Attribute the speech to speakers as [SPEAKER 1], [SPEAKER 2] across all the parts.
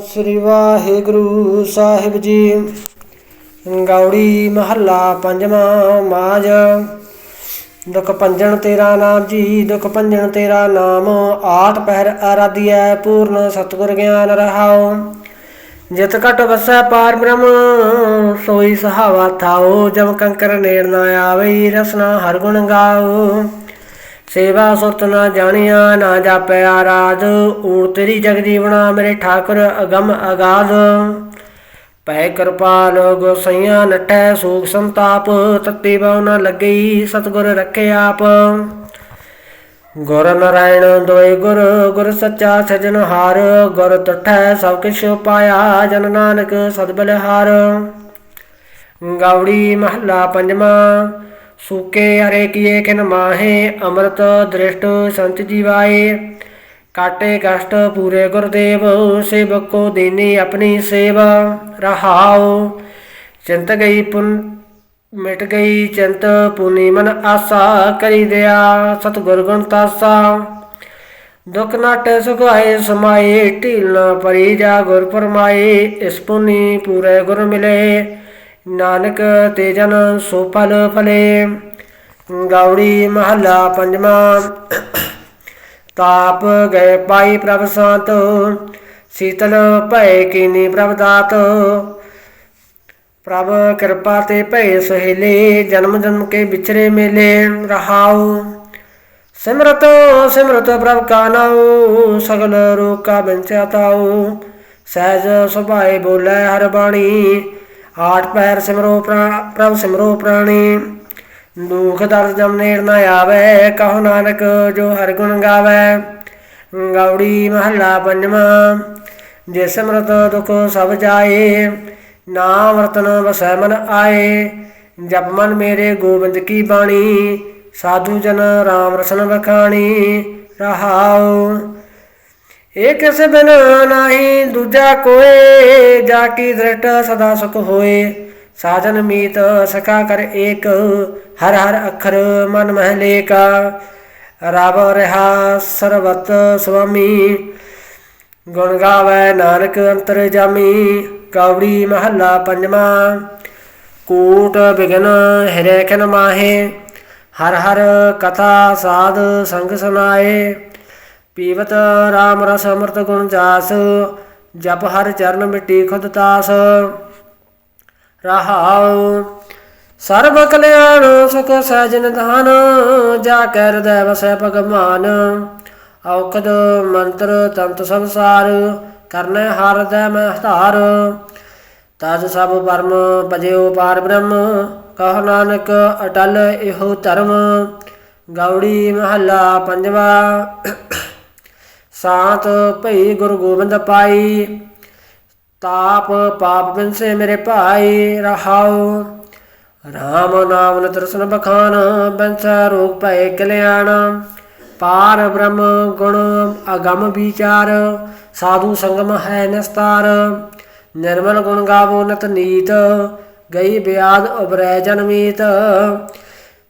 [SPEAKER 1] ਸ੍ਰੀ ਵਾਹਿਗੁਰੂ ਸਾਹਿਬ ਜੀ। ਗੌੜੀ ਮਹੱਲਾ ਪੰਜਵਾਂ ਮਾਜ। ਦੁਖ ਭੰਜਨ ਤੇਰਾ ਨਾਮ ਜੀ, ਦੁਖ ਭੰਜਨ ਤੇਰਾ ਨਾਮ। ਆਠ ਪਹਿਰ ਆਰਾਧਿਐ, ਪੂਰਨ ਸਤਿਗੁਰ ਗਿਆਨ ਰਹਾਉ। ਜਿਤ ਘਟ ਵਸੈ ਪਾਰ ਬ੍ਰਹਮ, ਸੋਈ ਸਹਾਵਾ ਥਾਉ। ਜਮ ਕੰਕਰ ਨੇੜ ਨਾ ਆਵਈ ਰਸਨਾ ਹਰ ਗੁਣ ਗਾਉ। ਸੇਵਾ ਸੁਰਤ ਨਾ ਜਾਣਿਆ, ਨਾ ਜਾਪੈ ਆਰਾਧ। ਊੜ ਤੇਰੀ ਜਗ ਜੀਵਣਾ ਮੇਰੇ ਠਾਕੁਰ ਅਗਮ ਅਗਾਧ। ਪੈ ਕਿਰਪਾਲ ਗੋਸਈਆ ਨਟੈ ਸੂਖ ਸੰਤਾਪ, ਤਤੀ ਬਹੁ ਨ ਲੱਗਈ, ਸਤਗੁਰ ਰੱਖੇ ਆਪ। ਗੁਰ ਨਰਾਇਣ ਦੋਇ ਗੁਰ ਗੁਰ ਸੱਚਾ ਸਜਣ ਹਾਰ। ਗੁਰ ਤਠੈ ਸਭ ਕਿਛ ਪਾਇਆ, ਜਨ ਨਾਨਕ ਸਦ ਬਲਿਹਾਰ। ਗੌੜੀ ਮਹੱਲਾ ਪੰਜਵਾਂ। ਸੂਕੇ ਹਰੇ ਕੀਏ ਕਿਨ ਮਾਹੇ, ਅੰਮ੍ਰਿਤ ਦ੍ਰਿਸ਼ਟ ਸੰਤ ਜੀਵਾਏ। ਕਾਟੇ ਕਸ਼ਟ ਪੂਰੇ ਗੁਰਦੇਵ ਸੇਵਕ ਕੋ ਦੇਨੀ ਆਪਣੀ ਸੇਵਾ। ਰਹਾਉ, ਚਿੰਤ ਗਈ ਪੁਨ, ਮਿਟ ਗਈ ਚਿੰਤ, ਪੁਨੀ ਮਨ ਆਸਾ ਕਰੀ ਦਿਆ, ਸਤਿਗੁਰ ਗੁਣ ਤਾਸਾ। ਦੁਖ ਨਾਟ ਸੁਖਾਏ ਸਮਾਏ, ਢੀਲ ਨਾ ਪਰੀ ਜਾ ਗੁਰ ਪਰਮਾਏ ਇਸ ਪੁਨੀ ਪੂਰੇ ਗੁਰ ਮਿਲੇ। ਨਾਨਕ ਤੇ ਜਨ ਸੋ ਫਲ ਫਲੇ ਗੌੜੀ ਮਹੱਲਾ ਪੰਜਵਾਂ ਤਾਪ ਗਏ ਪਾਈ ਪ੍ਰਭ ਸੰਤ ਸੀਤਲ ਭੈ ਕੀਨੀ ਪ੍ਰਭ ਦਾਤ ਪ੍ਰਭ ਕਿਰਪਾ ਤੇ ਭੈ ਸਹੇਲੇ ਜਨਮ ਜਨਮ ਕੇ ਵਿਚਰੇ ਮੇਲੇ ਰਹਾਉ ਸਿਮਰਤ ਸਿਮਰਤ ਪ੍ਰਭ ਕਾ ਨਾਉ ਸਗਲ ਰੋਗ ਕਾ ਬਿੰਚਾ ਤਾਉ ਸਹਿਜ ਸੁਭਾਏ ਬੋਲੇ ਹਰ ਬਾਣੀ ਆਠ ਪੈਰ ਸਿਮਰੋ ਪ੍ਰਭ ਸਿਮਰੋ ਪ੍ਰਾਣੀ, ਦੁਖ ਦਰਦ ਜਮ ਨੇੜ ਨਾ ਆਵੇ, ਕਹੋ ਨਾਨਕ ਜੋ ਹਰ ਗੁਣ ਗਾਵੇ। ਗੌੜੀ ਮਹੱਲਾ ਪੰਜਵਾਂ ਜੇ ਸਿਮਰਤ ਦੁਖ ਸਭ ਜਾਏ, ਨਾਮ ਰਤਨ ਵਸੈ ਮਨ ਆਏ। ਜਪ ਮਨ ਮੇਰੇ ਗੋਬਿੰਦ ਕੀ ਬਾਣੀ, ਸਾਧੂ ਜਨ ਰਾਮ ਰਸਨ ਵਖਾਣੀ, ਰਹਾਉ। ਇਹ ਕਿਸ ਬਿਨ ਨਹੀਂ, ਦੂਜਾ ਕੋਏ, ਜਾ ਕੀ ਦ੍ਰਿਟ ਸਦਾ ਸੁਖ ਹੋਏ। ਸਾਜਨ ਮੀਤ ਸਖਾ ਕਰ ਏਕ, ਹਰ ਹਰ ਅਖਰ ਮਨ ਮਹਿ ਕਾ ਰਬ ਰਹਾ ਸਰਬਤ ਸੁਆਮੀ, ਗੁਣ ਗਾਵੇ ਨਾਨਕ ਅੰਤਰ ਜਾਮੀ। ਕੌੜੀ ਮਹੱਲਾ ਪੰਜਵਾਂ, ਕੂਟ ਬਿਗਨ ਹਿਰੇ ਮਾਹੇ। ਹਰ ਹਰ ਕਥਾ ਸਾਧ ਸੰਗ ਸੁਨਾਏ। ਪੀਵਤ RAM ਰਸ ਅੰਮ੍ਰਿਤ ਗੁਣ ਜਾਸ, ਜਪ ਹਰ ਚਰਨ ਮਿੱਟੀ ਖੁਦ ਤਾਸ। ਰਹਾਉ ਸਰਬ ਕਲਿਆਣ ਸੁਖ ਸਹਿਜ ਨਿਧਾਨ ਜਾ ਕੈ ਹਿਰਦੈ ਵਸੈ ਭਗਵਾਨ। ਔਖਦ ਮੰਤਰ ਤੰਤ ਸੰਸਾਰ, ਕਰਨੈ ਹਰਦੈ ਮੈਂ ਹਤਾਰ। ਤਜ ਸਭ ਪਰਮ ਭਜਿਓ ਪਾਰ ਬ੍ਰਹਮ, ਕਹ ਨਾਨਕ ਅਟਲ ਇਹੋ ਧਰਮ। ਗੌੜੀ ਮਹੱਲਾ ਪੰਜਵਾ। ਸਾਤ ਭਈ ਗੁਰੂ ਗੋਬਿੰਦ ਪਾਈ। ਤਾਪ ਪਾਪ ਬਿਨਸੇ ਮੇਰੇ ਭਾਈ ਰਹਾਉ। ਰਾਮ ਨਾਮ ਨਤਰਸਨ ਬਖਾਨ ਬੰਸਾ ਰੋਗ ਭੈ ਕਲਿਆਣ। ਪਾਰ ਬ੍ਰਹਮ ਗੁਣ ਅਗਮ ਵਿਚਾਰ, ਸਾਧੂ ਸੰਗਮ ਹੈ ਨਿਸਤਾਰ। ਨਿਰਮਲ ਗੁਣ ਗਾਵੋ ਨਤ ਨੀਤ, ਗਈ ਬਿਆਦ ਉਬਰੈ ਜਨਮੀਤ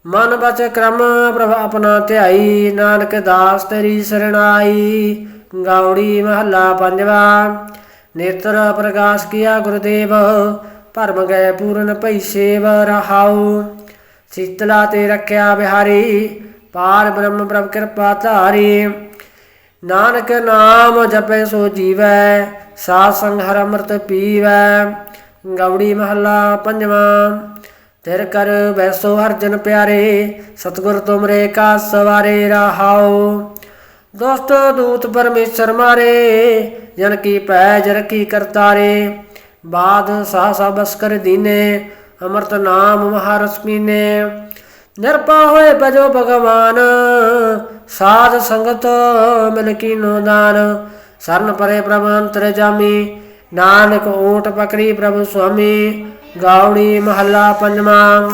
[SPEAKER 1] ਮਨ ਬਚ ਕਰਮ ਪ੍ਰਭ ਆਪਣਾ ਧਿਆਈ, ਨਾਨਕ ਦਾਸ ਤੇਰੀ ਸਰਣਾਈ। ਗਾਉੜੀ ਮਹੱਲਾ ਪੰਜਵਾ, ਨੇਤਰ ਪ੍ਰਕਾਸ਼ ਕੀਆ ਗੁਰਦੇਵ, ਭਰਮ ਗਏ ਪੂਰਨ ਭਈ ਸੇਵ ਰਹਾਉ। ਸੀਤਲਾ ਤੇ ਰੱਖਿਆ ਬਿਹਾਰੀ, ਪਾਰ ਬ੍ਰਹਮ ਪ੍ਰਭ ਕਿਰਪਾ ਧਾਰੀ। ਨਾਨਕ ਨਾਮ ਜਪੈ ਸੋ ਜੀਵੈ, ਸਾਧ ਸੰਗ ਹਰ ਅੰਮ੍ਰਿਤ ਪੀਵੈ। ਗੌੜੀ ਮਹੱਲਾ ਪੰਜਵਾਂ ਤਿਰ ਕਰ ਵੈਸੋ ਹਰ ਪਿਆਰੇ, ਸਤਗੁਰ ਤੁਮਰੇ ਕਾ ਸਵਾਰੇ ਰਹਾਉ ਦੋਸਤ ਦੂਤ ਪਰਮੇਸ਼ਰ ਮਾਰੇ, ਜਨ ਕੀ ਪੈਜ ਰਖੀ ਕਰਤਾਰੇ। ਬਾਦ ਸਾਸਾ ਬਸ ਕਰ ਦੀਨੇ, ਅਮਰਤ ਨਾਮ ਮਹਾਰਸ ਪੀਨੇ। ਨਿਰਪਾ ਹੋਏ ਭਜੋ ਭਗਵਾਨ, ਸਾਧ ਸੰਗਤ ਮਿਲ ਕੀਨੋ ਦਾਨ। ਸਰਨ ਪਰੇ ਪ੍ਰਭ ਅੰਤਰ ਜਾਮੀ, ਨਾਨਕ ਓਟ ਪਕੜੀ ਪ੍ਰਭ ਸੁਆਮੀ। ਗਾਉੜੀ ਮਹੱਲਾ ਪੰਜਵਾਂ।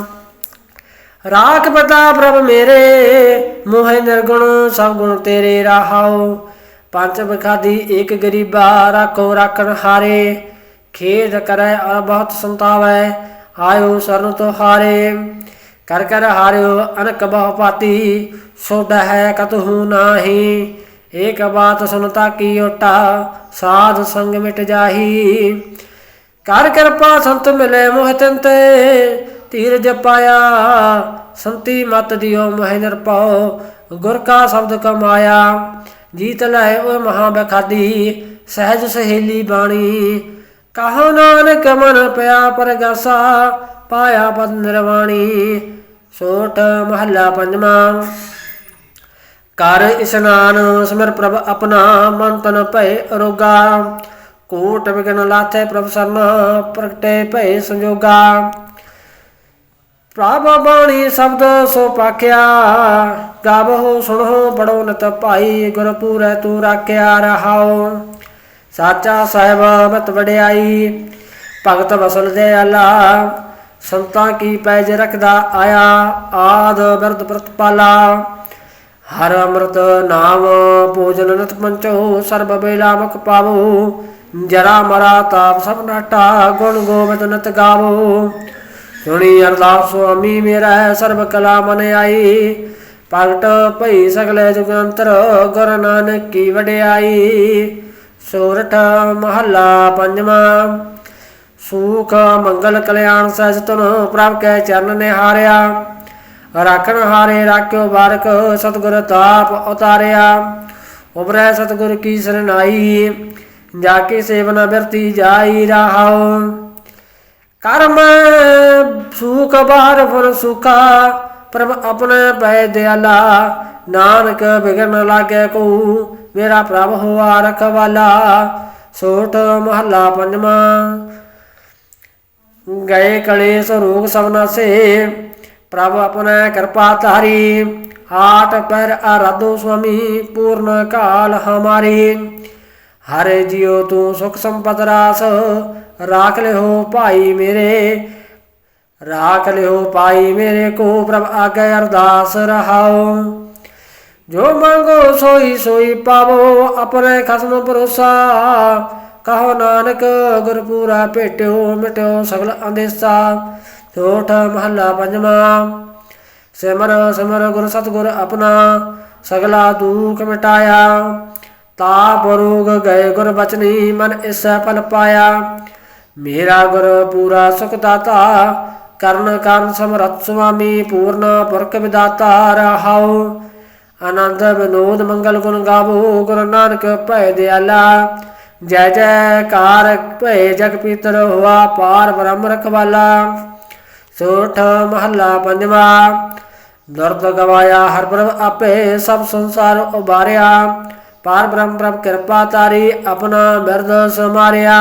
[SPEAKER 1] ਰਾਖ ਪਤਾ ਪ੍ਰਭ ਮੇਰੇ, ਮੋਹਿ ਨਿਰਗੁਣ ਸਭ ਗੁਣ ਤੇਰੇ ਰਹਾਉ। ਪੰਜ ਬਖਾਦੀ ਏਕ ਗਰੀਬਾ ਰਾਖੋ ਰਾਖਣ ਹਾਰੇ ਖੇਦ ਕਰੈ ਅਰ ਬਹੁਤ ਸੰਤਾਵੈ, ਆਇਓ ਸਰਨ ਤੁਹਾਰੇ ਕਰ ਕਰ ਹਾਰਿਓ ਅਨਕ ਬਹੁ ਪਾਤੀ ਸੋਡਾ ਹੈ ਕਤਹੂ ਨਾਹੀ। ਏਕ ਬਾਤ ਸੁਨਤਾ ਕੀ ਓਟਾ, ਸਾਧ ਸੰਗ ਮਿਟ ਜਾਹੀ। ਕਰ ਕਿਰਪਾ ਸੰਤ ਮਿਲੇ ਮੋਹ ਤੰਤੇ ਧੀਰ ਜਪਾਇਆ ਸੰਤੀ ਮਤ ਦਿਓ ਮਹਿ ਨਿਰਪਉ ਗੁਰ ਕਾ ਸ਼ਬਦ ਕਮਾਇਆ, ਜੀਤ ਲੈ ਓਏ ਮਹਾ ਬਖਾਦੀ, ਸਹਿਜ ਸਹੇਲੀ ਬਾਣੀ। ਕਹੋ ਨਾਨਕ ਮਨ ਪਿਆ ਪਰਗਾਸਾ, ਪਾਇਆ ਪਦ ਨਿਰਵਾਣੀ, ਸੋਟ ਮਹੱਲਾ ਪੰਜਵਾਂ। ਕਰ ਇਸਨਾਨ ਸਿਮਰ ਪ੍ਰਭ ਆਪਣਾ, ਮਨ ਤਨ ਭੈ ਅਰੋਗਾ। ਕੋਟ ਵਿਗਨ ਲਾਥੇ ਪ੍ਰਭ ਸਰਨ ਪ੍ਰਗਟੇ ਭੈ ਸੰਜੋਗਾ। ਪ੍ਰਭ ਬਾਣੀ ਸ਼ਬਦ ਸੋ ਪਾਖਿਆ ਗਾਵੋ ਸੁਣੋ ਪੜੋ ਨਤ ਭਾਈ ਗੁਰ ਤੂੰ ਰਾਖਿਆ ਰਹਾਓ ਸਾਚਾ ਸਾਹਿਬ ਮਤ ਵਡਿਆਈ, ਭਗਤ ਵਸਲ ਦੇ ਆਲਾ, ਸੰਤਾਂ ਕੀ ਪੈਜ ਰਖਦਾ ਆਇਆ, ਆਦ ਬਿਰਦ ਪ੍ਰਤਪਾਲਾ। ਹਰ ਅੰਮ੍ਰਿਤ ਨਾਮ ਭੋਜਨ ਨਤ ਪੰਚੋ ਸਰਬ ਬੇਲਾ ਮੁਖ ਪਾਵੋ। ਜਰਾ ਮਰਾ ਤਾਪ ਸਭ ਨਾਟਾ, ਗੁਣ ਗੋਬਿੰਦ ਨਤ ਗਾਵੋ। ਸੁਣੀ ਅਰਦਾਸ ਸੁਆਮੀ, ਮੇਰਾ ਸਰਬ ਕਲਾ ਮਨ ਆਈ। ਪ੍ਰਗਟ ਭਈ ਸਗਲੇ ਜੁਗੰਤਰ ਗੁਰ ਨਾਨਕ ਕੀ ਵਡਿਆਈ। ਸੋਰਠ ਮਹੱਲਾ ਪੰਜਵਾਂ, ਸੂਖ ਮੰਗਲ ਕਲਿਆਣ ਸਹਿਜ ਤੁਨ ਪ੍ਰਭ ਕੈ ਚਰਨ ਨੇ ਰਾਖਣ ਹਾਰੇ ਰਾਖਿਓ ਬਾਰਕ, ਸਤਿਗੁਰ ਤਾਪ ਉਤਾਰਿਆ। ਉਬਰੈ ਸਤਿਗੁਰ ਕੀ ਸਰਨਾਈ। ਜਾ ਕੇ ਸੇਵਨਾ ਬਿਰਤੀ ਜਾਈ ਰਹਾਉ ਕਰਮ ਸੂਖ ਬਾਰ ਫੁਰ ਸੁਖਾ ਪ੍ਰਭ ਆਪਣੇ ਪੈ ਦਿਆਲਾ ਨਾਨਕ ਬਿਗਨ ਲਾਗੇ ਕੋ ਮੇਰਾ ਪ੍ਰਭ ਹੋਆ ਰਖਵਾਲਾ ਸੋਠ ਮਹੱਲਾ ਪੰਜਵਾਂ ਗਏ ਕਲੇਸ਼ ਰੋਗ ਸਭ ਨਾਸੇ ਪ੍ਰਭ ਆਪਣਾ ਕਿਰਪਾ ਧਾਰੀ ਹਾਟ ਪਰ ਆਰਾਧੋ ਸੁਆਮੀ ਪੂਰਨ ਕਾਲ ਹਮਾਰੀ ਹਰੇ ਜਿਉ ਤੂੰ ਸੁਖ ਸੰਪਤ ਰਾਸ, ਰਾਖ ਲਿਓ ਭਾਈ ਮੇਰੇ। ਰਾਖ ਲਿਓ ਭਾਈ ਮੇਰੇ ਕੋ ਪ੍ਰਭ ਆਗੇ ਅਰਦਾਸ ਰਹਾਓ ਜੋ ਮੰਗੋ ਸੋਈ ਸੋਈ ਪਾਵੋ, ਆਪਣੇ ਖਸਮ ਭਰੋਸਾ। ਕਹੋ ਨਾਨਕ ਗੁਰਪੂਰਾ ਭੇਟਿਓ ਮਿਟਿਓ ਸਗਲ ਅੰਦੇਸਾ। ਛੋਟ ਮਹੱਲਾ ਪੰਜਵਾਂ, ਸਿਮਰ ਸਿਮਰ ਗੁਰ ਸਤਗੁਰ ਆਪਣਾ, ਸਗਲਾ ਦੁਖ ਮਿਟਾਇਆ। ਤਾਪ ਰੋਗ ਗਏ ਗੁਰ ਬਚਨੀ ਮਨ ਇਸੈ ਫਲ ਪਾਇਆ। ਮੇਰਾ ਗੁਰ ਪੂਰਾ ਸੁਖ ਦਾਤਾ, ਕਰਨ ਕਰਨ ਸਮਰਥ ਸੁਆਮੀ, ਪੂਰਨ ਪੁਰਖ ਵਿਦਾਤਾ ਰਹਾਉ। ਆਨੰਦ ਵਿਨੋਦ ਮੰਗਲ ਗੁਣ ਗਾਵੋ, ਗੁਰੂ ਨਾਨਕ ਭੈ ਦਿਆਲਾ। ਜੈ ਜੈਕਾਰ ਭੈ ਜਗ ਪੀਤਰ ਹੋਆ, ਪਾਰ ਬ੍ਰਹਮ ਰਖਵਾਲਾ। ਸੋਠ ਮਹੱਲਾ ਪੰਜਵਾ, ਦਰਦ ਗਵਾਇਆ ਹਰ ਪ੍ਰਭ ਆਪੇ ਸਭ ਸੰਸਾਰ ਉਬਾਰਿਆ। ਪਾਰ ਬ੍ਰਹਮ ਪ੍ਰਭ ਕਿਰਪਾ ਤਾਰੀ, ਆਪਣਾ ਬਿਰਦ ਸਮਾਰਿਆ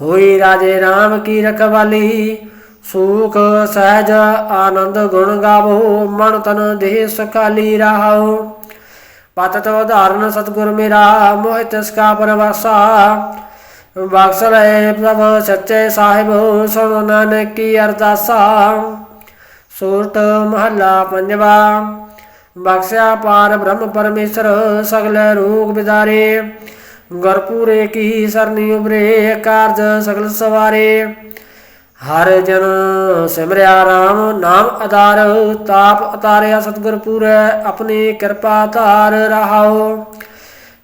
[SPEAKER 1] ਹੋਈ ਰਾਜੇ RAM ਕੀ ਰਖਵਾਲੀ, ਸੂਖ, ਸਹਿਜ, ਆਨੰਦ ਗੁਣ ਗਾਵੋ, ਮਨ ਤਨ ਦੇਹ ਸੁਖਾਲੀ ਰਹਾਓ ਪਤਤ ਉਦਾਹਰਨ ਸਤਗੁਰ ਮੇਰਾ ਮੋਹਿ ਤਿਸ ਕਾ ਪਰਵਾਸਾ। ਬਖਸ਼ ਪ੍ਰਭ ਸੱਚੇ ਸਾਹਿਬ, ਸੁਣ ਨਾਨਕ ਕੀ ਅਰਦਾਸਾ। ਸੂਰਤ ਮਹੱਲਾ ਪੰਜਵਾ। ਬਖਸ਼ਿਆ ਪਾਰ ਬ੍ਰਹਮ ਪਰਮੇਸ਼ਰ, ਸਗਲ ਰੋਗ ਬਿਦਾਰੇ ਗੁਰਪੂਰੇ ਕੀ ਸਰਨੀ ਉਬਰੇ ਕਾਰਜ ਸਗਲ ਸਵਾਰੇ। ਹਰ ਜਨ ਸਿਮਰਿਆ RAM ਨਾਮ ਆਧਾਰ, ਤਾਪ ਉਤਾਰਿਆ ਸਤਿਗੁਰ ਪੂਰੈ, ਆਪਣੀ ਕਿਰਪਾ ਧਾਰ ਰਹਾਓ।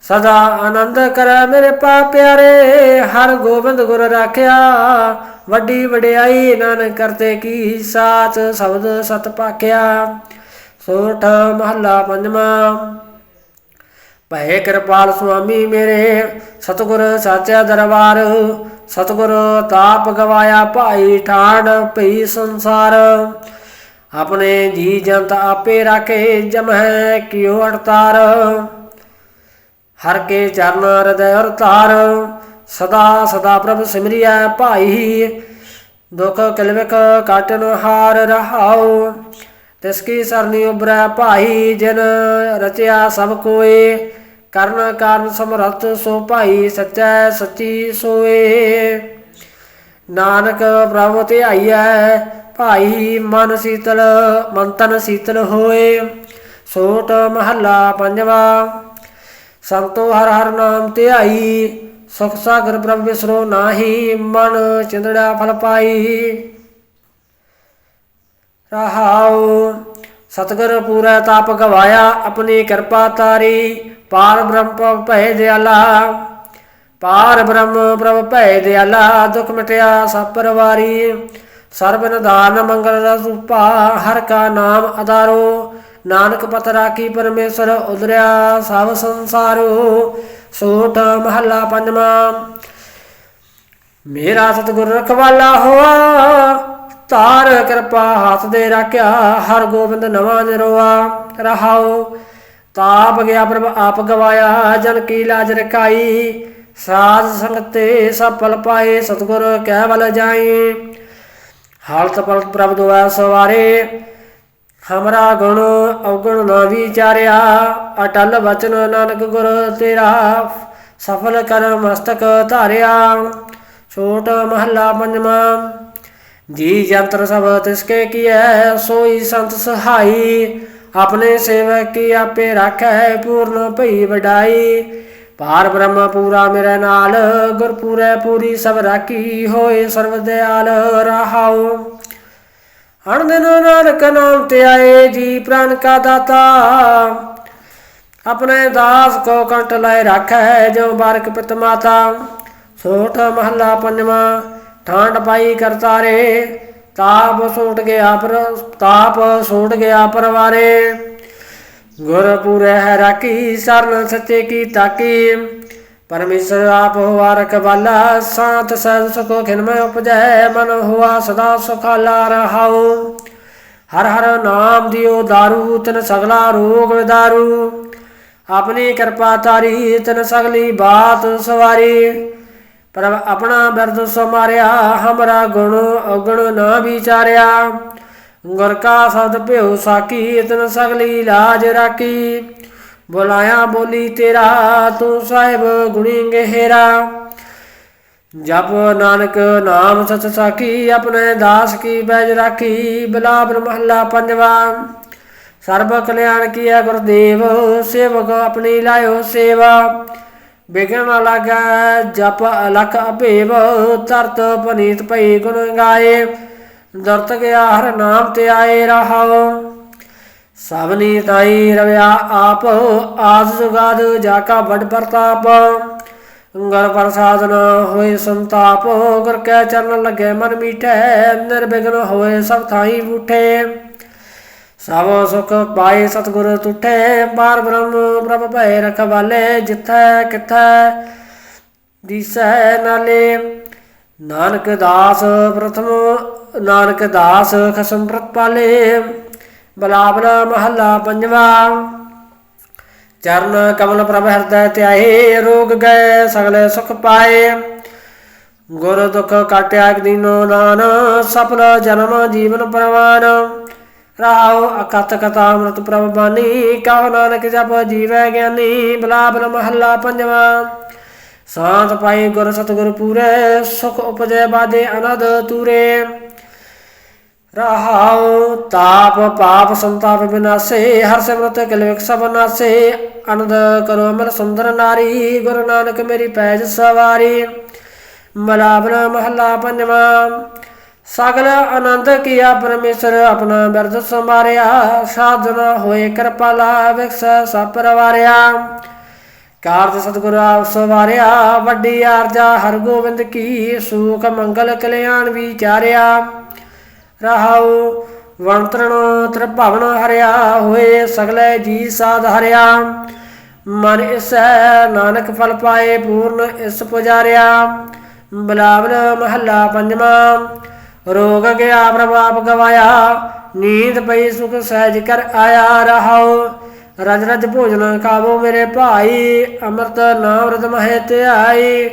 [SPEAKER 1] ਸਦਾ ਆਨੰਦ ਕਰੈ ਮੇਰੇ ਪਾ ਪਿਆਰੇ, ਹਰ ਗੋਬਿੰਦ ਗੁਰ ਰਾਖਿਆ। ਵੱਡੀ ਵਡਿਆਈ ਨਾਨਕ ਕਰਤੇ ਕੀ ਸਾਚ, ਸ਼ਬਦ ਸਤ ਪਾਖਿਆ। ਸੋਠ ਮਹੱਲਾ ਪੰਜਵਾਂ। ਭੈ ਕਿਰਪਾਲ ਸੁਆਮੀ ਮੇਰੇ, ਸਤਿਗੁਰ ਸਾਚਾ ਦਰਬਾਰ, ਸਤਿਗੁਰ ਤਾਪ ਗਵਾਇਆ ਭਾਈ ਠਾੜ ਭਈ ਸੰਸਾਰ। ਆਪਣੇ ਜੀ ਜੰਤ ਆਪੇ ਰਾਖੇ ਜਮਹਿ ਕਿਉ ਅੜਤਾਰ ਹਰ ਕੇ ਚਰਨ ਹਿਰਦੈ ਅਰ ਤਾਰ, ਸਦਾ ਸਦਾ ਪ੍ਰਭ ਸਿਮਰਿਆ ਭਾਈ। ਦੁਖ ਕਲਵਿਕ ਕਾਟਨ ਹਾਰ ਰਹਾਉ। ਤਿਸ ਕੀ ਸਰਨੀ ਉਬਰੈ ਭਾਈ ਜਿਨ ਰਚਿਆ ਸਭ ਕੋਏ, ਕਰਨ ਕਾਰਨ ਸਮਰਥ ਸੋ ਭਾਈ ਸੱਚੈ ਸੱਚੀ ਸੋਏ। ਨਾਨਕ ਪ੍ਰਭੂ ਤੇ ਆਈਐ ਭਾਈ ਮਨ ਸੀਤਲ ਮਨ ਤਨ ਸੀਤਲ ਹੋਏ। ਸੋਟ ਮਹੱਲਾ ਪੰਜਵਾ, ਸੰਤੋ ਹਰ ਹਰ ਨਾਮ ਧਿਆਈ, ਸੁਖ ਸਾਗਰ ਪ੍ਰਭ ਵਿਸਰੋ ਨਾਹੀ, ਮਨ ਚਿੰਦੜਾ ਫਲ ਪਾਈ। ਰਹਾਉ ਸਤਗੁਰ ਪੂਰਾ ਤਾਪ ਗਵਾਇਆ, ਆਪਣੀ ਕਿਰਪਾ ਤਾਰੀ। ਪਾਰ ਬ੍ਰਹਮ ਪ੍ਰਭ ਭੈ ਦਿਆਲਾ। ਪਾਰ ਬ੍ਰਹਮ ਪ੍ਰਭ ਭੈ ਦਿਆਲਾ, ਦੁਖ ਮਿਟਿਆ ਸਭ ਪਰਵਾਰੀ। ਸਰਬ ਨਿਦਾਨ ਮੰਗਲ ਰੂਪਾ ਹਰ ਕਾ ਨਾਮ ਅਦਾਰੋ ਨਾਨਕ ਪਤ ਰਾਖੀ ਪਰਮੇਸ਼ਰ ਉਦਰਿਆ ਸਭ ਸੰਸਾਰੋ। ਸੋਠ ਮਹੱਲਾ ਪੰਜਵਾਂ। ਮੇਰਾ ਸਤਿਗੁਰ ਰਖਵਾਲਾ ਹੋਆ ਤਾਰ ਕਿਰਪਾ ਹੱਥ ਦੇ ਰਾਖਿਆ, ਹਰ ਗੋਬਿੰਦ ਨਵਾਂ ਨਿਰੋਆ ਰਹਾਉ। ਤਾਪ ਗਿਆ ਪ੍ਰਭ ਆਪ ਗਵਾਇਆ, ਜਨ ਕੀ ਲਾਜ ਰਕਾਈ ਸਾਧ ਸੰਗਤ ਤੇ ਸਭ ਪਾਏ, ਸਤਿਗੁਰ ਕਹਿ ਵਲ ਜਾਈ। ਹਾਲਤ ਪਲਤ ਪ੍ਰਭ ਦੁਆ ਸਵਾਰੇ, ਹਮਰਾ ਗੁਣ ਔਗਣ ਨਾ ਵਿਚਾਰਿਆ। ਅਟਲ ਵਚਨ ਨਾਨਕ ਗੁਰ ਤੇਰਾ, ਸਫਲ ਕਰ ਮਸਤਕ ਧਾਰਿਆ। ਛੋਟ ਮਹੱਲਾ ਪੰਜਵਾਂ ਜੀ ਜੰਤਰ ਸਭ ਤਿਸਕੇ ਕੀਐ, ਸੋਈ ਸੰਤ ਸਹਾਈ। ਆਪਣੇ ਸੇਵਕ ਕੀ ਆਪੇ ਰਾਖੈ, ਪੂਰਨ ਭਈ ਵਡਾਈ। ਪਾਰ ਬ੍ਰਹਮ ਪੂਰਾ ਮੇਰੇ ਨਾਲ ਗੁਰ ਪੂਰੇ ਪੂਰੀ ਸਭ ਰਾਖੀ ਹੋਏ ਸਰਵ ਦਿਆਲ ਰਹਾਉ। ਹਣ ਦਿਨ ਨਾਨਕ ਨਾਮ ਤੇ ਆਏ ਜੀ ਪ੍ਰਾਨ ਕਾ ਦਾਤਾ। ਆਪਣੇ ਦਾਸ ਕੋ ਕੰਟ ਲੈ ਰੱਖੈ ਜੋ ਬਾਰਕ ਪਿਤ ਮਾਤਾ। ਸੋਠ ਮਹੱਲਾ ਪੰਜਵਾਂ ਠਾਂਡ ਪਾਈ ਕਰਤਾਰੇ, ਤਾਪ ਸੋਟ ਗਿਆ ਪਰ, ਤਾਪ ਸੋਟ ਗਿਆ ਪਰਵਾਰੇ। ਗੁਰ ਹੈ ਰਾਖੀ ਸਰਨ ਸੱਚੇ ਕੀ ਤਾਕੀ, ਪਰਮੇਸ਼ਰ ਆਪ ਹੋਆ ਰਖਵਾਲਾ, ਸਾਤ ਸਹਿਜ ਸੁਖੋ ਖਿਨਮੈ ਉਪਜੈ, ਮਨ ਹੋਆ ਸਦਾ ਸੁਖਾਲਾ ਰਹਾਉ। ਹਰ ਹਰ ਨਾਮ ਦਿਓ ਦਾਰੂ, ਤਨ ਸਗਲਾ ਰੋਗ ਵਿਦਾਰੂ। ਆਪਣੀ ਕਿਰਪਾ ਤਾਰੀ ਤਨ ਸਗਲੀ ਬਾਤ ਸਵਾਰੀ। ਪਰ ਆਪਣਾ ਬਿਰਦ ਸਮਾਰਿਆ ਹਮਰਾ ਗੁਣ ਔਗਣ ਨਾ ਵਿਚਾਰਿਆ। ਗੁਰ ਕਾ ਸਬਦ ਭਿਉ ਸਾਕੀ ਤਨ ਸਗਲੀ ਲਾਜ ਰਾਕੀ ਬੁਲਾਇਆ ਬੋਲੀ ਤੇਰਾ, ਤੂੰ ਸਾਹਿਬ ਗੁਣੀ ਗਹਿਰਾ। ਜਪ ਨਾਨਕ ਨਾਮ ਸਚ ਸਾਖੀ, ਆਪਣੇ ਦਾਸ ਕੀ ਬੈਜ ਰਾਖੀ। ਬਿਲਾਵਲ ਮਹੱਲਾ ਪੰਜਵਾ, ਸਰਬ ਕਲਿਆਣ ਕੀਆ ਗੁਰਦੇਵ, ਸੇਵਕ ਆਪਣੀ ਲਾਇਓ ਸੇਵਾ। ਬਿਗਨ ਨਾ ਲਾਗਾ, ਜਪ ਅਲਖ ਅਭੇਵ, ਤਰਤ ਪਨੀਤ ਭਈ ਗੁਣ ਗਾਏ। ਦਰਤ ਗਿਆ ਹਰ ਨਾਮ ਤੇ ਆਏ ਰਹਾਓ ਸਭਨੀ ਤਾਈ ਰਵਿਆ ਆਪ ਆਸ ਜੁਗਾਦ ਜਾ ਕਾ ਵੱਡ ਪ੍ਰਤਾਪ। ਗੁਰ ਪ੍ਰਸਾਦ ਨ ਹੋਏ ਸੰਤਾਪ, ਗੁਰ ਕੈ ਚਰਨ ਲੱਗੇ ਮਨ ਮੀਠੇ, ਨਿਰਵਿਘਨ ਹੋਏ ਸਭ ਥਾਈ ਬੂਠੇ। ਸਭ ਸੁਖ ਪਾਏ ਸਤਗੁਰ ਤੁਠੇ, ਪਾਰ ਬ੍ਰਹਮ, ਪ੍ਰਭ ਭੈ ਰਖਵਾਲੇ ਜਿਥੈ ਕਿਥੈ। ਦਿਸੈ ਨਾਲੇ, ਨਾਨਕ ਦਾਸ ਪ੍ਰਥਮ, ਨਾਨਕ ਦਾਸ ਖਸਮ ਪ੍ਰਤਪਾਲੇ ਬਲਾਬਲਾ ਮਹੱਲਾ ਪੰਜਵਾ, ਚਰਨ ਕਮਲ ਪ੍ਰਭ ਹਿਰਦੈ ਧਿਆਏ, ਰੋਗ ਗਏ ਸਗਲੇ ਸੁਖ ਪਾਏ। ਗੁਰ ਦੁਖ ਕਾਟਿਆ ਇੱਕ ਨਾਨ ਸਫਲ ਜਨਮ ਜੀਵਨ ਪ੍ਰਵਾਨ। ਰਾਉ ਅਕਤ ਕਥਾ ਅੰਮ੍ਰਿਤ ਪ੍ਰਭ ਬਾਣੀ ਕਹੋ ਨਾਨਕ ਜਪ ਜੀਵੈ ਗਿਆਨੀ, ਬਲਾਬਲ ਮਹੱਲਾ ਪੰਜਵਾ। ਸਾਧ ਪਾਈ ਗੁਰ ਸਤਿਗੁਰ ਪੂਰੇ, ਸੁਖ ਉਪਜੈ ਬਾਦੇ ਅਨਦ ਤੂਰੇ। ਰਹਾਉ ਤਾਪ ਪਾਪ ਸੰਤਾਪ ਬਿਨਾਸੇ, ਹਰ ਸਿਮਰਤ ਕਿਲਵਿਕ ਸਭ ਨਾਸੇ। ਅਨੰਦ ਕਰੋ ਅਮਰ ਸੁੰਦਰ ਨਾਰੀ, ਗੁਰੂ ਨਾਨਕ ਮੇਰੀ ਪੈਜ ਸਵਾਰੀ। ਮਲਾਬਨ ਮਹੱਲਾ ਪੰਜਵਾਂ। ਸਗਲ ਆਨੰਦ ਕੀਆ ਪਰਮੇਸ਼ਰ ਆਪਣਾ ਬਿਰਦ ਸੰਭਾਰਿਆ ਸਾਧਨਾ ਹੋਏ ਕਿਰਪਾਲਾ ਵਿਕਸ ਸਭ ਕਾਰਜ ਸਤਿਗੁਰ ਆਪ ਸਵਾਰਿਆ, ਵੱਡੀ ਆਰਜਾ ਹਰ ਗੋਬਿੰਦ ਕੀ ਸੂਖ ਮੰਗਲ ਕਲਿਆਣ ਵਿਚਾਰਿਆ। ਰਹਾਉ ਵੰਤਰਣ ਤ੍ਰਿਭਵਨ ਹਰਿਆ, ਹੋਏ ਸਗਲੇ ਜੀ ਸਾਧ ਹਰਿਆ। ਮਨ ਇਸੈ ਨਾਨਕ ਫਲ ਪਾਏ, ਪੂਰਨ ਇਸ ਪੁਜਾਰਿਆ। ਬਲਾਵਲ ਮਹੱਲਾ ਪੰਜਵਾਂ ਰੋਗ ਗਿਆ ਪ੍ਰਭਾਪ ਗਵਾਇਆ, ਨੀਂਦ ਪਈ ਸੁਖ ਸਹਿਜ ਕਰ ਆਇਆ ਰਹਾਉ। ਰਜ ਰਜ ਭੋਜਨ ਕਾਵੋ ਮੇਰੇ ਭਾਈ, ਅੰਮ੍ਰਿਤ ਨਾਮ ਰਤ ਮਹਿ ਧਿਆਈ।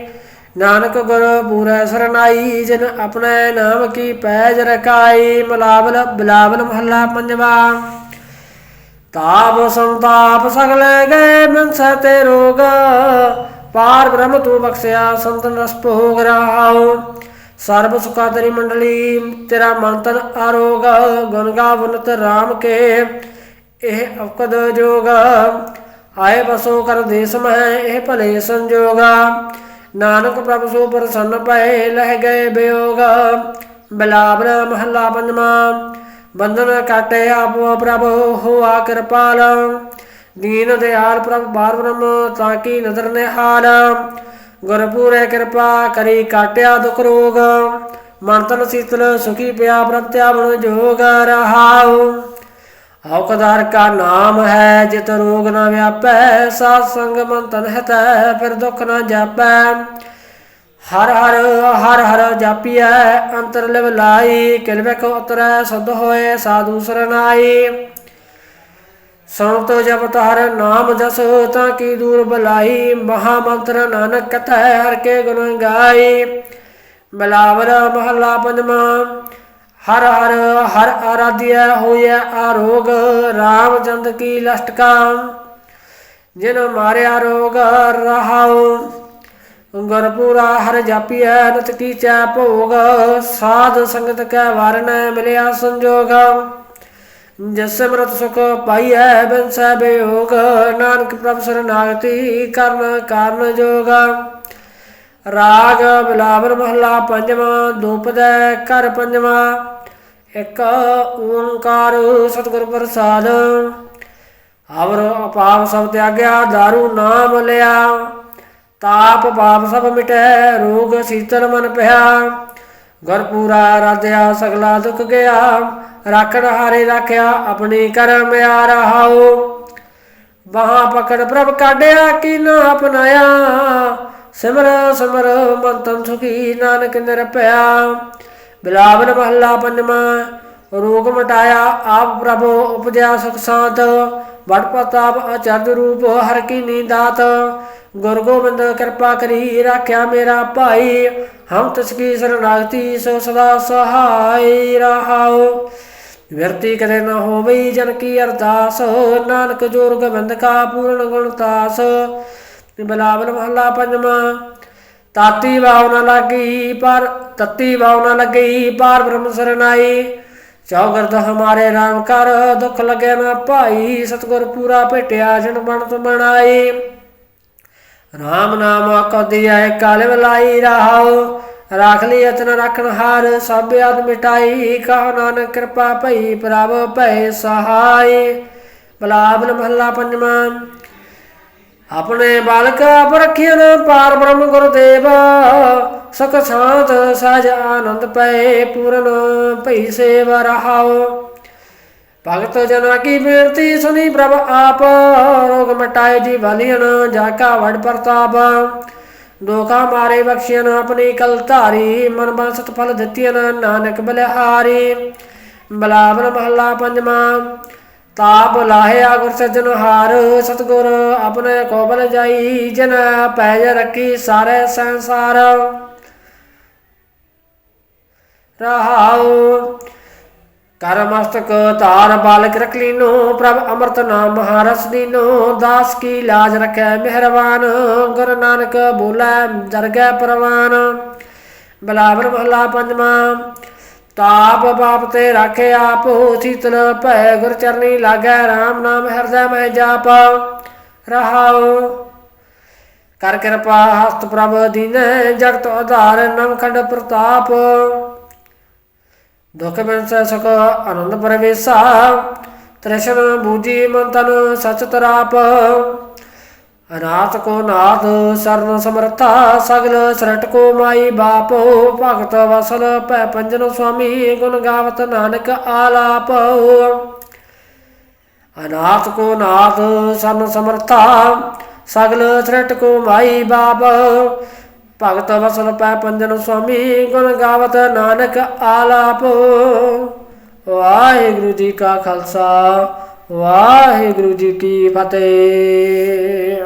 [SPEAKER 1] ਨਾਨਕ ਗੁਰ ਪੂਰੈ ਸਰਨਾਈ, ਜਿਨ ਆਪਣੇ ਨਾਮ ਕੀ ਪੈਜ ਰਕਾਈ ਮਲਾਵਲ ਬਲਾਵਲ ਮਹੱਲਾ ਪੰਜਵਾ। ਤਾਪ ਸੰਤਾਪ ਸਗਲੇ ਗਏ ਮਨਸ ਤੇ ਰੋਗ, ਪਾਰ ਬ੍ਰਹਮ ਤੂੰ ਬਖਸ਼ਿਆ ਸੰਤਨ ਰਸ ਭੋਗ ਰਹਾਉ। ਸਰਬ ਸੁਖਾ ਤੇਰੀ ਮੰਡਲੀ, ਤੇਰਾ ਮਨ ਤਨ ਆਰੋਗ, ਗੁਣ ਗਾਵਨਤ RAM ਕੇ, ਇਹ ਅਵਕਦ ਜੋਗ। ਆਏ ਬਸੋ ਕਰ ਦੇਸ ਮਹਿ, ਇਹ ਭਲੇ ਸੰਜੋਗਾ। ਨਾਨਕ ਪ੍ਰਭ ਸੋ ਪ੍ਰਸੰਨ ਪਏ ਲਹਿ ਗਏ ਬਿਯੋਗ ਬਲਾਬਰ ਮਹੱਲਾ ਪੰਜਵਾਂ, ਬੰਧਨ ਕਾਟੇ ਆਪੋ ਪ੍ਰਭ, ਹੋਆ ਕਿਰਪਾਲ। ਦੀਨ ਦਿਆਲ ਪ੍ਰਭ ਬਾਰ ਬ੍ਰਹਮ, ਤਾਂ ਕੀ ਨਦਰ ਨਿਹਾਲ। ਗੁਰਪੂਰੇ ਕਿਰਪਾ ਕਰੀ ਕਾਟਿਆ ਦੁਖ ਰੋਗ। ਮਨ ਤਨ ਸੀਤਲ ਸੁਖੀ ਪਿਆ ਪ੍ਰਭ ਧਿਆਵਨ ਜੋਗ ਰਹਾਉ। ਔਕਦਾਰ ਕਾ ਨਾਮ ਹੈ ਜਿਤ ਰੋਗ ਨਾ ਵਿਆਪੈ, ਸਾਧ ਸੰਗ ਮਨ ਤਨ ਹਤੈ, ਫਿਰ ਦੁਖ ਨਾ ਜਾਪੈ। ਹਰ ਹਰ ਹਰ ਹਰ ਜਾਪੀਐ, ਅੰਤਰ ਲਿਵ ਲਾਈ, ਕਿਲ ਵੇਖ ਉਤਰੈ, ਸੁਧ ਹੋਏ, ਸਾਧੂ ਸਰਨਾਈ। ਸੰਤ ਜਪਤ ਹਰ ਨਾਮ ਜਸ ਤਾਂ ਕੀ ਦੂਰ ਬਲਾਈ ਮਹਾ ਮੰਤਰ ਨਾਨਕ ਕਥੈ ਹਰ ਕੇ ਗੁਣ ਗਾਈ। ਬਲਾਵਰ ਮਹਲਾ ਪੰਜਵਾਂ, ਹਰ ਹਰ ਹਰ ਆਰਾਧਿਆ ਹੋਇਆ ਆਰੋਗ ਰਾਮ ਚੰਦ ਕੀ ਲਸ਼ਟਕਾ। ਜਿਨ ਮਾਰਿਆ ਰੋਗ ਰਹਾਉ, ਗੁਰਪੂਰਾ ਹਰ ਜਾਪੀਐ ਨਤ ਕੀਚੈ ਭੋਗ, ਸਾਧ ਸੰਗਤ ਕੈ ਵਰਨ ਮਿਲਿਆ ਸੰਜੋਗ। ਜਿਸ ਸਿਮਰਤ ਸੁਖ ਪਾਈਐ ਬਿਨਸੈ ਬਿਯੋਗ ਨਾਨਕ ਪ੍ਰਭ ਸਰਨਾਗਤੀ ਕਰਨ ਕਾਰਨ ਜੋਗ। ਰਾਗ ਬਿਲਾਵਰ ਮਹਲਾ ਪੰਜਵਾਂ, ਦੂਪਦੈ ਕਰ ਪੰਜਵਾਂ। ਇੱਕ ਓੰਕਾਰ ਸਤਿਗੁਰ ਪ੍ਰਸਾਦ। ਅਵਰ ਅਪਾਪ ਸਭ ਤਿਆਗਿਆ, ਦਾਰੂ ਨਾਮ ਲਿਆ। ਤਾਪ ਪਾਪ ਸਭ ਮਿਟੈ, ਰੋਗ ਸੀਤਲ ਮਨ ਪਿਆ। ਗੁਰਪੂਰਾ ਰਾਧਿਆ ਸਗਲਾ ਦੁਖ ਗਿਆ। ਰਾਖਣ ਹਾਰੇ ਰਾਖਿਆ, ਆਪਣੀ ਕਰਮ ਆ ਰਹਾਉ ਬਾਹਾਂ ਪਕੜ ਪ੍ਰਭ ਕਾਢਿਆ, ਕੀ ਅਪਨਾਇਆ ਸਿਮਰ ਸਿਮਰ ਮਨ ਸੁਖੀ ਨਾਨਕ ਨਿਰਭਇਆ। ਬਿਲਾਵਨ ਮਹੱਲਾ ਪੰਜਵਾਂ, ਰੋਗ ਮਟਾਇਆ, ਆਪ ਪ੍ਰਭੋ ਉਪਜਿਆ ਸੁਖ ਸਾਤ। ਵਡ ਪ੍ਰਤਾਪ ਅਚਰਜ ਰੂਪ, ਹਰ ਕੀ ਨੀਂਦਾਤ ਗੁਰ ਗੋਬਿੰਦ ਕਿਰਪਾ ਕਰੀ, ਰਾਖਿਆ ਮੇਰਾ ਭਾਈ। ਹਮ ਤਿਸ ਕੀ ਸਰਨਾਗਤੀ ਸੋ ਸਦਾ ਸਹਾਈ ਰਹਾਉ। ਵਿਰਤੀ ਕਦੇ ਨਾ ਹੋਵਈ ਜਨ ਕੀ ਅਰਦਾਸ, ਨਾਨਕ ਜੋਰ ਗੋਬਿੰਦ ਕਾ ਪੂਰਨ ਗੁਣ ਤਾਸ। ਬਿਲਾਵਲ ਮਹੱਲਾ ਪੰਜਵਾਂ, ਤਾਤੀ ਵਾਉ ਨ ਲੱਗੀ ਪਰ ਤਤੀ ਵਾਉ ਨ ਲੱਗੀ ਪਾਰ ਬ੍ਰਹਮ ਸਰਨਾਈ ਚੌਗਰਦ ਹਮਾਰੇ RAM ਕਰ, ਦੁੱਖ ਲਗੇ ਨਾ ਭਾਈ, ਸਤਗੁਰ ਪੂਰਾ ਭੇਟਿਆ ਜਨ ਬਣਤ ਬਣਾਈ RAM ਨਾਮ ਕਦਿਆ ਕਾਲ ਬਲਾਈ ਰਹਾਉ। ਰਾਖ ਲਈ ਅਤਨ ਰਖਣ ਹਾਰ, ਸਭ ਆਦ ਮਿਟਾਈ, ਕਹ ਨਾਨਕ ਕਿਰਪਾ ਭਈ ਪ੍ਰਭ ਭੈ ਸਹਾਈ। ਬਲਾਬਲ ਮਹੱਲਾ ਪੰਜਵਾਂ, ਆਪਣੇ ਬਾਲਕ ਆਪ ਪਾਰ ਬ੍ਰਹਮ ਗੁਰਦੇਵ, ਸਖ ਸ਼ਾਂਤ ਸਜ ਆਨੰਦ ਪਏ ਪੂਰਨ ਭਈ ਸੇਵ ਰਹਾਓ। ਭਗਤ ਜਨਾ ਕੀ ਬੇਨਤੀ ਸੁਣੀ ਪ੍ਰਭ ਆਪ, ਰੋਗ ਮਟਾਏ ਜੀ ਵਲਿයਨ ਜਾ ਕਾ ਵਡ ਪ੍ਰਤਾਪ। ਦੋਖਾ ਮਾਰੇ ਬਖਸ਼ਿਆਨ ਆਪਣੀ ਕਲ ਧਾਰੀ, ਮਨ ਬਸਤ ਫਲ ਦਿੱਤੀਨ ਨਾਨਕ ਬਲਿਹਾਰੀ। ਬਲਾਵਨ ਮਹੱਲਾ ਪੰਜਵਾਂ, ਤਾਪ ਲਾਹਿਆ ਗੁਰ ਸਜਣ ਹਾਰ, ਸਤਗੁਰ ਆਪਣੇ ਕੋਬਲ ਜਾਈ, ਜਨ ਪੈਜ ਰੱਖੀ ਸਾਰੇ ਸੰਸਾਰ। ਰਹਾਉ ਕਰ ਮਸਤਕ ਧਾਰ ਬਾਲਕ ਰਖ ਲੀਨੋ, ਪ੍ਰਭ ਅੰਮ੍ਰਿਤ ਨਾਮ ਮਹਾਰਸ ਦੀਨੋ, ਦਾਸ ਕੀ ਲਾਜ ਰਖੈ ਮਿਹਰਬਾਨ, ਗੁਰ ਨਾਨਕ ਬੋਲੇ, ਜਰਗੈ ਪ੍ਰਵਾਨ। ਬਲਾਵਰ ਮਹਲਾ ਪੰਜਵਾਂ, ਤਾਪ ਬਾਪ ਤੇ ਰਾਖੇ ਆਪ, ਸੀਤਲ ਭੈ ਗੁਰ ਚਰਨੀ ਲਾਗੈ RAM ਨਾਮ ਹਿਰਦੈ ਮੈਂ ਜਾਪ। ਰਹਾਉ, ਕਰ ਕਿਰਪਾ ਹਸਤ ਪ੍ਰਭ ਦੀਨੈ, ਜਗਤ ਆਧਾਰ ਨਮਖੰਡ ਪ੍ਰਤਾਪ। ਦੁਖ ਸੁਖ ਆਨੰਦ ਪਰਵੇਸਾ ਤ੍ਰਿਸ਼ਨ ਬੂਜੀ ਮਨ ਤਨ ਸਚ ਤਰਾਪ ਅਨਾਥ ਕੋ ਨਾਥ ਸਰਨ ਸਮਰਥਾ ਸਗਲ ਸਰਟ ਕੋ ਮਾਈ ਬਾਪ ਭਗਤ ਵਸਲ ਭੈ ਪੰਜਨ ਸੁਆਮੀ ਗੁਣ ਗਾਵਤ ਨਾਨਕ ਆਲਾਪ ਅਨਾਥ ਕੋ ਨਾਥ ਸਰਨ ਸਮਰਥਾ ਸਗਲ ਸਰਟ ਕੋ ਮਾਈ ਬਾਪ ਭਗਤ ਵਸਲ ਪੈ ਪੰਜਨ ਸੁਆਮੀ, ਗੁਣ ਗਾਵਤ ਨਾਨਕ ਆਲਾਪ। ਵਾਹਿਗੁਰੂ ਜੀ ਕਾ ਖਾਲਸਾ, ਵਾਹਿਗੁਰੂ ਜੀ ਕੀ ਫਤਿਹ।